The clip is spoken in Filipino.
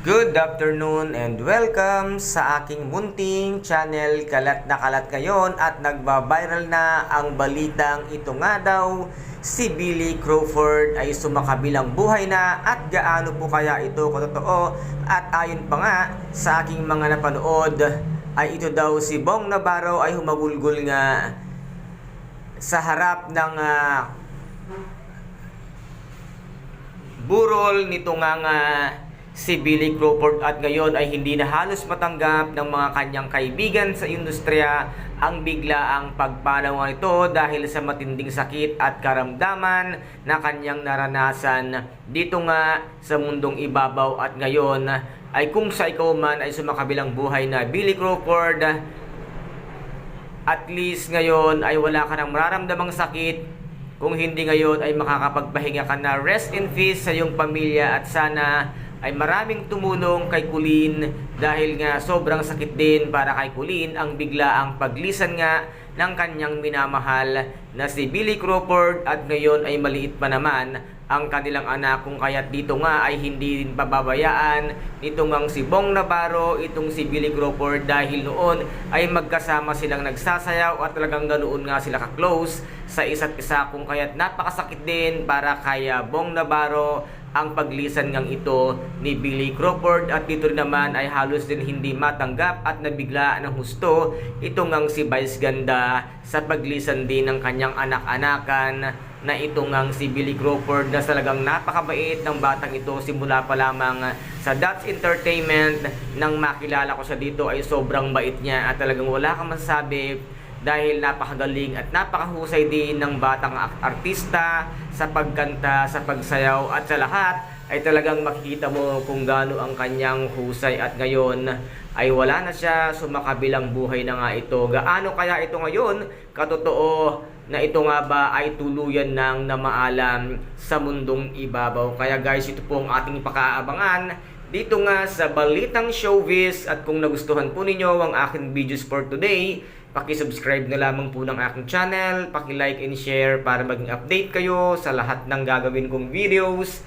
Good afternoon and welcome sa aking munting channel Kalat na Kalat ngayon. At nagba-viral na ang balitang ito nga daw si Billy Crawford ay sumakabilang buhay na at gaano po kaya ito katotoo. At ayon pa nga sa aking mga napanood ay ito daw si Bong Navarro ay humagulgol nga sa harap ng ah, burol nito nga nga si Billy Crawford at ngayon ay hindi na halos matanggap ng mga kanyang kaibigan sa industriya. Ang biglaang pagpanaw nito dahil sa matinding sakit at karamdaman na kanyang naranasan. Dito nga sa mundong ibabaw at ngayon ay kung sa ikaw man ay sumakabilang buhay na Billy Crawford at least ngayon ay wala ka nang mararamdamang sakit. Kung hindi ngayon ay makakapagpahinga ka na. Rest in peace sa iyong pamilya at sana ay maraming tumulong kay Kulin dahil nga sobrang sakit din para kay Kulin ang biglaang paglisan nga ng kanyang minamahal na si Billy Crawford at ngayon ay maliit pa naman ang kanilang anak kung kaya't dito nga ay hindi din pababayaan nitong ang si Bong Navarro, itong si Billy Crawford dahil noon ay magkasama silang nagsasayaw at talagang ganoon nga sila ka-close sa isa't isa. Kung kaya't napakasakit din para kay ah, Bong Navarro ang paglisan ngang ito ni Billy Crawford. At dito rin naman ay halos din hindi matanggap at nabigla ng husto ito ngang si Vice Ganda sa paglisan din ng kanyang anak-anakan na ito ngang si Billy Crawford na talagang napakabait ng batang ito simula pa lamang sa Dutch Entertainment nang makilala ko siya dito ay sobrang bait niya at talagang wala kang masasabi dahil napakagaling at napakahusay din ng batang artista sa pagkanta, sa pagsayaw at sa lahat ay talagang makikita mo kung gaano ang kanyang husay at ngayon ay wala na siya sumakabilang buhay na nga ito. Gaano kaya ito ngayon katotoo na ito nga ba ay tuluyan ng namaalam sa mundong ibabaw. Kaya guys, ito po ang ating pakaabangan dito nga sa Balitang Showbiz at kung nagustuhan po ninyo ang aking videos for today, Paki-subscribe na lamang po ng aking channel, paki-like and share para maging update kayo sa lahat ng gagawin kong videos.